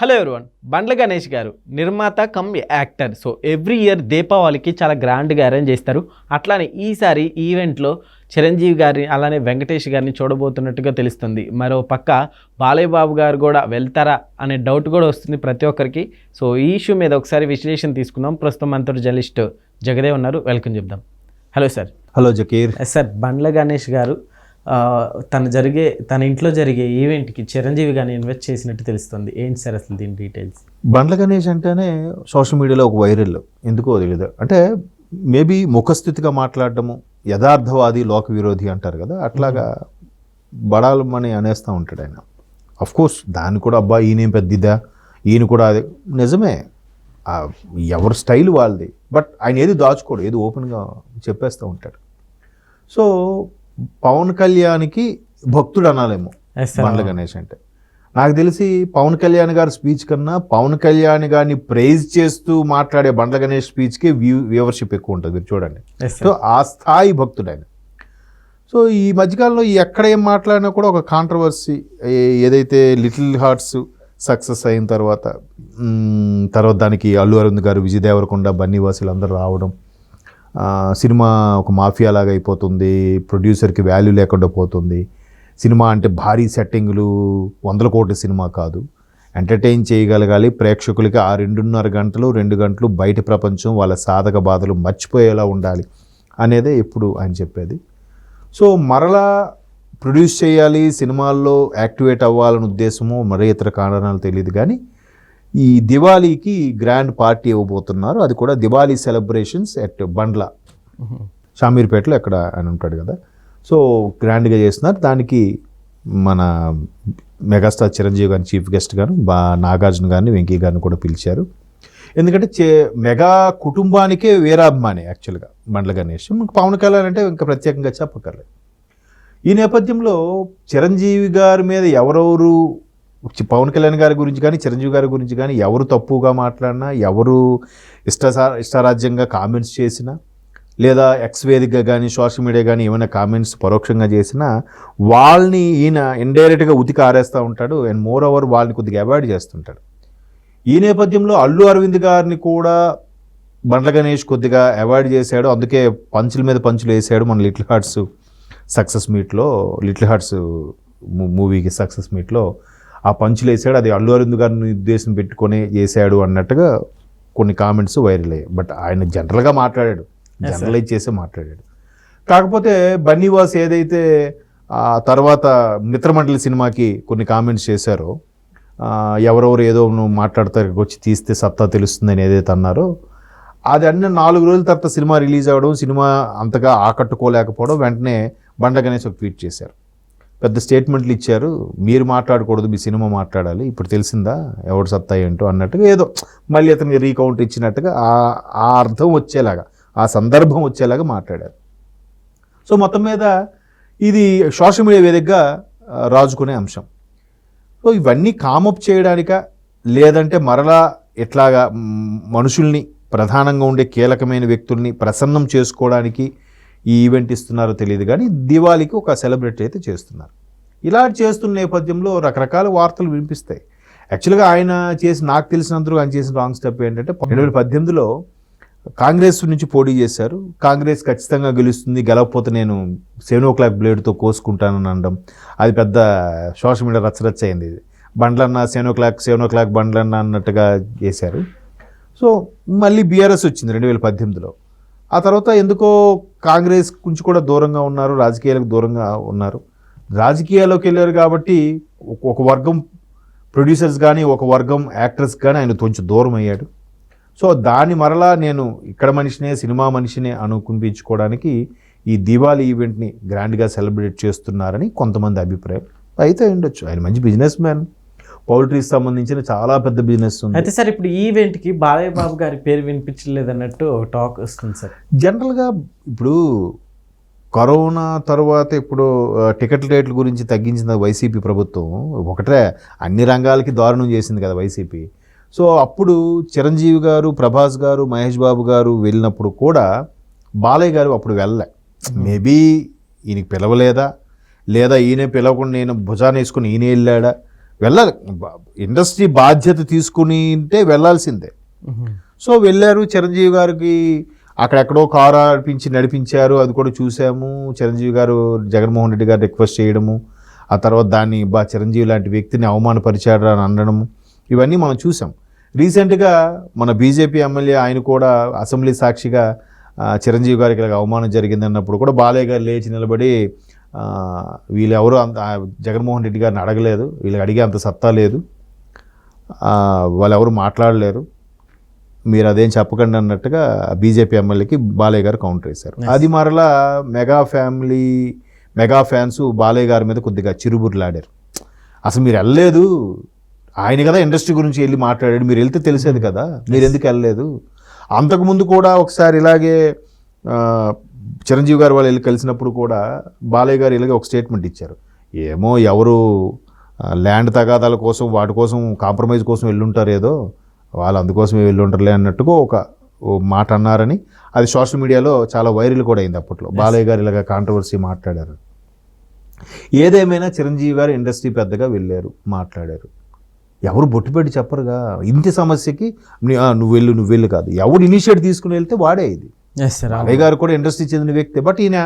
Hello everyone బండ్ల గణేష్ గారు నిర్మాత cum actor. So every year దీపావళికి చాలా గ్రాండ్గా అరేంజ్ చేస్తారు. అట్లానే ఈసారి ఈవెంట్లో చిరంజీవి గారిని అలానే వెంకటేష్ గారిని చూడబోతున్నట్టుగా తెలుస్తుంది. మరో పక్క బాలయ్య బాబు గారు కూడా వెళ్తారా అనే డౌట్ కూడా వస్తుంది ప్రతి ఒక్కరికి. సో ఈ ఇష్యూ మీద ఒకసారి విశ్లేషణ తీసుకుందాం. ప్రస్తుతం మనతో జర్నలిస్ట్ జగదే ఉన్నారు. వెల్కమ్ చెప్దాం. Hello sir hello Zakir. Sir Bandla Ganesh garu తన జరిగే తన ఇంట్లో జరిగే ఈవెంట్కి చిరంజీవి కానీ ఇన్వెస్ట్ చేసినట్టు తెలుస్తుంది. ఏంటి సార్ అసలు దీని డీటెయిల్స్? బండ్ల గణేష్ అంటేనే సోషల్ మీడియాలో ఒక వైరల్ ఎందుకో తెలియదు అంటే మేబీ ముఖస్థితిగా మాట్లాడటము యథార్థవాది లోక విరోధి అంటారు కదా అట్లాగా బడాలమని అనేస్తూ ఉంటాడు ఆయన. అఫ్ కోర్స్ దాన్ని కూడా అబ్బా ఈయనేం పెద్దిదా? ఈయన కూడా అదే. నిజమే. ఎవరి స్టైల్ వాళ్ళది. బట్ ఆయన ఏది దాచుకోడు ఏది ఓపెన్గా చెప్పేస్తూ ఉంటాడు. సో పవన్ కళ్యాణ్కి భక్తుడు అనాలేమో బండ్ల గణేష్ అంటే. నాకు తెలిసి పవన్ కళ్యాణ్ గారి స్పీచ్ కన్నా పవన్ కళ్యాణ్ గారిని ప్రైజ్ చేస్తూ మాట్లాడే బండ్ల గణేష్ స్పీచ్కి వ్యూ వ్యూవర్షిప్ ఎక్కువ ఉంటుంది మీరు చూడండి. సో ఆ స్థాయి భక్తుడు ఆయన. సో ఈ మధ్యకాలంలో ఎక్కడ ఏం మాట్లాడినా కూడా ఒక కాంట్రవర్సీ ఏదైతే లిటిల్ హార్ట్స్ సక్సెస్ అయిన తర్వాత తర్వాత దానికి అల్లు అరవింద్ గారు విజయ్ దేవరకొండ బన్నీవాసులు అందరూ రావడం ఆ, సినిమా ఒక మాఫియా లాగా అయిపోతుంది ప్రొడ్యూసర్కి వాల్యూ లేకుండా పోతుంది. సినిమా అంటే భారీ సెట్టింగ్లు వందల కోట్ల సినిమా కాదు. ఎంటర్టైన్ చేయగలగాలి. ప్రేక్షకులకి ఆ రెండున్నర గంటలు రెండు గంటలు బయట ప్రపంచం వాళ్ళ సాధక బాధలు మర్చిపోయేలా ఉండాలి అనేదే ఎప్పుడు ఆయన చెప్పేది. సో మరలా ప్రొడ్యూస్ చేయాలి సినిమాల్లో యాక్టివేట్ అవ్వాలనే ఉద్దేశము మరే ఇతర కారణాలు తెలియదు కానీ ఈ దివాళీకి గ్రాండ్ పార్టీ ఇవ్వబోతున్నారు. అది కూడా దివాళీ సెలబ్రేషన్స్ ఎట్ బండ్ల. షామీర్పేటలో ఎక్కడ ఆయన ఉంటాడు కదా. సో గ్రాండ్గా చేస్తున్నారు. దానికి మన మెగాస్టార్ చిరంజీవి గారిని చీఫ్ గెస్ట్ గాను బా నాగార్జున గారిని వెంకయ్య గారిని కూడా పిలిచారు. ఎందుకంటే చే మెగా కుటుంబానికే వీరాభిమాని యాక్చువల్గా బండ్ల గణేష్. పవన్ కళ్యాణ్ అంటే ఇంకా ప్రత్యేకంగా చెప్పక్కర్లేదు. ఈ నేపథ్యంలో చిరంజీవి గారి మీద ఎవరెవరు పవన్ కళ్యాణ్ గారి గురించి కానీ చిరంజీవి గారి గురించి కానీ ఎవరు తప్పుగా మాట్లాడినా ఎవరు ఇష్ట ఇష్టారాజ్యంగా కామెంట్స్ చేసినా లేదా ఎక్స్ వేదికగా కానీ సోషల్ మీడియా కానీ ఏమైనా కామెంట్స్ పరోక్షంగా చేసినా వాళ్ళని ఈయన ఇండైరెక్ట్గా ఉతికి ఆరేస్తూ ఉంటాడు అండ్ మోర్ ఓవర్ వాళ్ళని కొద్దిగా అవాయిడ్ చేస్తుంటాడు. ఈ నేపథ్యంలో అల్లు అరవింద్ గారిని కూడా బండ్ల గణేష్ కొద్దిగా అవాయిడ్ చేశాడు. అందుకే పంచుల మీద పంచులు వేసాడు మన లిటిల్ హార్ట్స్ సక్సెస్ మీట్లో లిటిల్ హార్ట్స్ మూవీకి సక్సెస్ మీట్లో. ఆ పంచులు వేసాడు. అది అల్లు అరవింద్ గారిని ఉద్దేశం పెట్టుకొని చేశాడు అన్నట్టుగా కొన్ని కామెంట్స్ వైరల్ అయ్యాయి. బట్ ఆయన జనరల్గా మాట్లాడాడు. జనరలైజ్ చేసే మాట్లాడాడు. కాకపోతే బన్నీవాస్ ఏదైతే ఆ తర్వాత మిత్రమండలి సినిమాకి కొన్ని కామెంట్స్ చేశారో ఎవరెవరు ఏదో మాట్లాడతారు వచ్చి తీస్తే సత్తా తెలుస్తుందని ఏదైతే అన్నారో అది అన్న నాలుగు రోజుల తర్వాత సినిమా రిలీజ్ అవ్వడం సినిమా అంతగా ఆకట్టుకోలేకపోవడం వెంటనే బండ గణేష్ ఒక ట్వీట్ చేశారు. పెద్ద స్టేట్మెంట్లు ఇచ్చారు. మీరు మాట్లాడకూడదు మీ సినిమా మాట్లాడాలి. ఇప్పుడు తెలిసిందా? ఎవడు సత్తా ఏంటో అన్నట్టుగా ఏదో మళ్ళీ అతనికి రీకౌంట్ ఇచ్చినట్టుగా ఆ ఆ అర్థం వచ్చేలాగా ఆ సందర్భం వచ్చేలాగా మాట్లాడారు. సో మొత్తం మీద ఇది సోషల్ మీడియా వేదికగా రాజుకునే అంశం. సో ఇవన్నీ కామప్ చేయడానిక లేదంటే మరలా ఎట్లాగా మనుషుల్ని ప్రధానంగా ఉండే కీలకమైన వ్యక్తుల్ని ప్రసన్నం చేసుకోవడానికి ఈ ఈవెంట్ ఇస్తున్నారో తెలియదు కానీ దివాళీకి ఒక సెలబ్రేట్ అయితే చేస్తున్నారు. ఇలా చేస్తున్న నేపథ్యంలో రకరకాల వార్తలు వినిపిస్తాయి. యాక్చువల్గా ఆయన చేసి నాకు తెలిసినంతలో ఆయన చేసిన రాంగ్ స్టెప్ ఏంటంటే రెండు వేల పద్దెనిమిదిలో కాంగ్రెస్ నుంచి పోటీ చేశారు. కాంగ్రెస్ ఖచ్చితంగా గెలుస్తుంది గెలవకపోతే నేను సెవెన్ ఓ క్లాక్ బ్లేడ్తో కోసుకుంటానని అనడం. అది పెద్ద సోషల్ మీడియా రచ్చరచ్చ అయింది. ఇది బండ్లన్న seven o'clock seven o'clock బండ్లన్న అన్నట్టుగా చేశారు. సో మళ్ళీ బీఆర్ఎస్ వచ్చింది రెండు వేల పద్దెనిమిదిలో. ఆ తర్వాత ఎందుకో కాంగ్రెస్ నుంచి కూడా దూరంగా ఉన్నారు రాజకీయాలకు దూరంగా ఉన్నారు. రాజకీయాల్లోకి వెళ్ళారు కాబట్టి ఒక- వర్గం ప్రొడ్యూసర్స్ కానీ ఒక వర్గం యాక్టర్స్ కానీ ఆయన కొంచెం దూరం అయ్యాడు. సో దాన్ని మరలా నేను ఇక్కడ మనిషినే సినిమా మనిషినే అనుకునిపించుకోవడానికి ఈ దివాళీ ఈవెంట్ని గ్రాండ్గా సెలబ్రేట్ చేస్తున్నారని కొంతమంది అభిప్రాయం. అయితే ఉండొచ్చు. ఆయన మంచి బిజినెస్ మ్యాన్ పౌల్ట్రీకి సంబంధించిన చాలా పెద్ద బిజినెస్ ఉంది. అయితే సార్ ఇప్పుడు ఈ ఈవెంట్కి బాలయ్య బాబు గారి పేరు వినిపించలేదు అన్నట్టు టాక్ వస్తుంది సార్. జనరల్గా ఇప్పుడు కరోనా తర్వాత ఇప్పుడు టికెట్ రేట్ల గురించి తగ్గించిన వైసీపీ ప్రభుత్వం. ఒకటే అన్ని రంగాలకి దారుణం చేసింది కదా వైసీపీ. సో అప్పుడు చిరంజీవి గారు ప్రభాస్ గారు మహేష్ బాబు గారు వెళ్ళినప్పుడు కూడా బాలయ్య గారు అప్పుడు వెళ్ళలే. మేబీ ఈయనకి పిలవలేదా? లేదా ఈయన పిలవకుండా నేను భుజాన్ని వేసుకుని ఈయన వెళ్ళాడా? వెళ్ళాలి ఇండస్ట్రీ బాధ్యత తీసుకుని ఉంటే వెళ్ళాల్సిందే. సో వెళ్ళారు. చిరంజీవి గారికి అక్కడెక్కడో కారు ఆడిపించి నడిపించారు. అది కూడా చూసాము. చిరంజీవి గారు జగన్మోహన్ రెడ్డి గారు రిక్వెస్ట్ చేయడము. ఆ తర్వాత దాన్ని బా చిరంజీవి లాంటి వ్యక్తిని అవమానపరిచాడు అని అనడము. ఇవన్నీ మనం చూసాం. రీసెంట్గా మన బీజేపీ ఎమ్మెల్యే ఆయన కూడా అసెంబ్లీ సాక్షిగా చిరంజీవి గారికి ఇలాగ అవమానం జరిగిందన్నప్పుడు కూడా బాలయ్య గారు లేచి నిలబడి ఆ, వీళ్ళు ఎవరు అంత జగన్మోహన్ రెడ్డి గారిని అడగలేదు. వీళ్ళకి అడిగే అంత సత్తా లేదు. ఆ, వాళ్ళు ఎవరు మాట్లాడలేరు. మీరు అదేం చెప్పకండి అన్నట్టుగా బీజేపీ ఎమ్మెల్యేకి బాలయ్య గారు కౌంటర్ వేశారు. అది మరలా mega family mega fans Balayya గారి మీద కొద్దిగా చిరుబుర్లాడారు. అసలు మీరు వెళ్ళలేదు. ఆయన కదా ఇండస్ట్రీ గురించి వెళ్ళి మాట్లాడాడు. మీరు వెళ్తే తెలిసేది కదా. మీరు ఎందుకు వెళ్ళలేదు? అంతకుముందు కూడా ఒకసారి ఇలాగే చిరంజీవి గారు వాళ్ళు వెళ్ళి కలిసినప్పుడు కూడా బాలయ్య గారు ఇలాగే ఒక స్టేట్మెంట్ ఇచ్చారు. ఏమో ఎవరు ల్యాండ్ తగాదాల కోసం వాటి కోసం కాంప్రమైజ్ కోసం వెళ్ళుంటారు ఏదో వాళ్ళు అందుకోసమే వెళ్ళుంటారులే అన్నట్టుగా ఒక మాట అన్నారని అది సోషల్ మీడియాలో చాలా వైరల్ కూడా అయింది అప్పట్లో. బాలయ్య గారు ఇలాగ కాంట్రవర్సీ మాట్లాడారు. ఏదేమైనా చిరంజీవి గారు ఇండస్ట్రీ పెద్దగా వెళ్ళారు మాట్లాడారు. ఎవరు బొట్టుపెట్టి చెప్పరుగా. ఇంటి సమస్యకి నువ్వు వెళ్ళు నువ్వు వెళ్ళు కాదు. ఎవడు ఇనిషియేట్ తీసుకుని వెళ్తే వాడే ఇది. బాలయ్య గారు కూడా ఇండస్ట్రీ చెందిన వ్యక్తి. బట్ ఈయన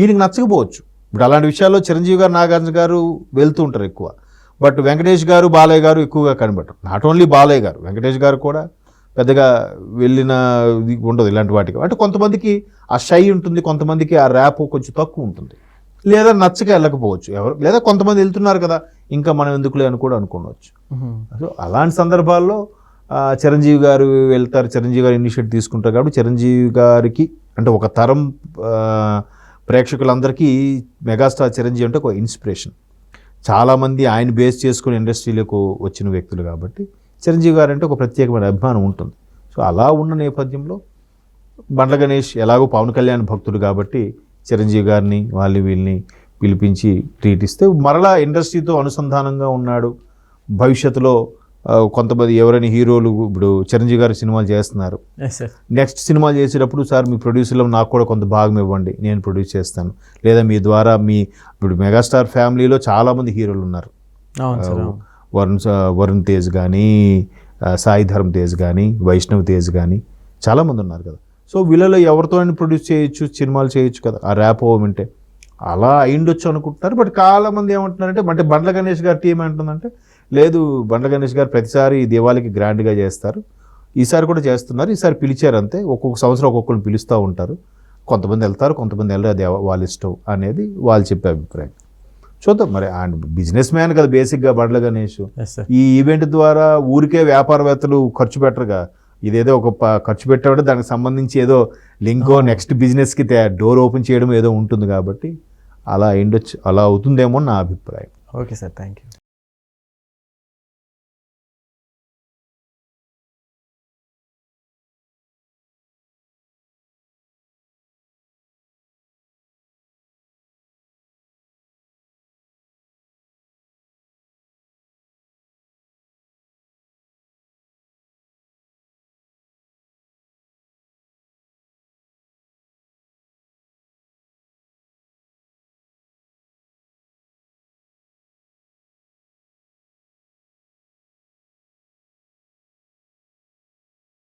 ఈయనకి నచ్చకపోవచ్చు. ఇప్పుడు అలాంటి విషయాల్లో చిరంజీవి గారు నాగార్జున గారు వెళ్తూ ఉంటారు ఎక్కువ. బట్ వెంకటేష్ గారు బాలయ్య గారు ఎక్కువగా కనబడరు. నాట్ ఓన్లీ బాలయ్య గారు వెంకటేష్ గారు కూడా పెద్దగా వెళ్ళిన ఇది ఉండదు ఇలాంటి వాటికి. అంటే కొంతమందికి ఆ షై ఉంటుంది కొంతమందికి ఆ ర్యాప్ కొంచెం తక్కువ ఉంటుంది. లేదా నచ్చక వెళ్ళకపోవచ్చు. ఎవరు లేదా కొంతమంది వెళ్తున్నారు కదా ఇంకా మనం ఎందుకులే అని కూడా అనుకోవచ్చు సో అలాంటి సందర్భాల్లో చిరంజీవి గారు వెళ్తారు. చిరంజీవి గారు ఇనిషియేట్ తీసుకుంటారు కాబట్టి చిరంజీవి గారికి అంటే ఒక తరం ప్రేక్షకులందరికీ మెగాస్టార్ చిరంజీవి అంటే ఒక ఇన్స్పిరేషన్. చాలామంది ఆయన బేస్ చేసుకుని ఇండస్ట్రీలోకి వచ్చిన వ్యక్తులు కాబట్టి చిరంజీవి గారు అంటే ఒక ప్రత్యేకమైన అభిమానం ఉంటుంది. సో అలా ఉన్న నేపథ్యంలో బండ్ల గణేష్ ఎలాగో పవన్ కళ్యాణ్ భక్తుడు కాబట్టి చిరంజీవి గారిని వాళ్ళు వీళ్ళని పిలిపించి ట్రీట్ ఇస్తే మరలా ఇండస్ట్రీతో అనుసంధానంగా ఉన్నాడు. భవిష్యత్తులో కొంతమంది ఎవరైనా హీరోలు ఇప్పుడు చిరంజీవి గారు సినిమాలు చేస్తున్నారు. నెక్స్ట్ సినిమాలు చేసేటప్పుడు సార్ మీ ప్రొడ్యూసర్లో నాకు కూడా కొంత భాగం ఇవ్వండి. నేను ప్రొడ్యూస్ చేస్తాను. లేదా మీ ద్వారా మీ ఇప్పుడు మెగాస్టార్ ఫ్యామిలీలో చాలామంది హీరోలు ఉన్నారు. వరుణ్ వరుణ్ తేజ్ కానీ సాయి ధర్మ్ తేజ్ కానీ వైష్ణవ్ తేజ్ కానీ చాలామంది ఉన్నారు కదా. సో వీళ్ళలో ఎవరితో ప్రొడ్యూస్ చేయొచ్చు సినిమాలు చేయొచ్చు కదా. ఆ ర్యాప్ వింటే. అలా అయిండొచ్చు అనుకుంటున్నారు. బట్ చాలా మంది ఏమంటున్నారంటే అంటే బండ్ల గణేష్ గారి టీం ఏమంటుందంటే లేదు బండ్ల గణేష్ గారు ప్రతిసారి దీవాళికి గ్రాండ్గా చేస్తారు. ఈసారి కూడా చేస్తున్నారు. ఈసారి పిలిచారు అంతే. ఒక్కొక్క సంవత్సరం ఒక్కొక్కరిని పిలుస్తూ ఉంటారు. కొంతమంది వెళ్తారు కొంతమంది వెళ్ళరు. అది వాళ్ళ ఇష్టం అనేది వాళ్ళు చెప్పే అభిప్రాయం. చూద్దాం మరి. ఆయన బిజినెస్ మ్యాన్ కదా బేసిక్గా బండ్ల గణేష్. ఈ ఈవెంట్ ద్వారా ఊరికే వ్యాపారవేత్తలు ఖర్చు పెట్టరుగా ఇదేదో ఒక ఖర్చు పెట్టామంటే దానికి సంబంధించి ఏదో లింకో నెక్స్ట్ బిజినెస్కి డోర్ ఓపెన్ చేయడం ఏదో ఉంటుంది కాబట్టి అలా అయిండొచ్చు అలా అవుతుందేమో నా అభిప్రాయం. Okay sir thank you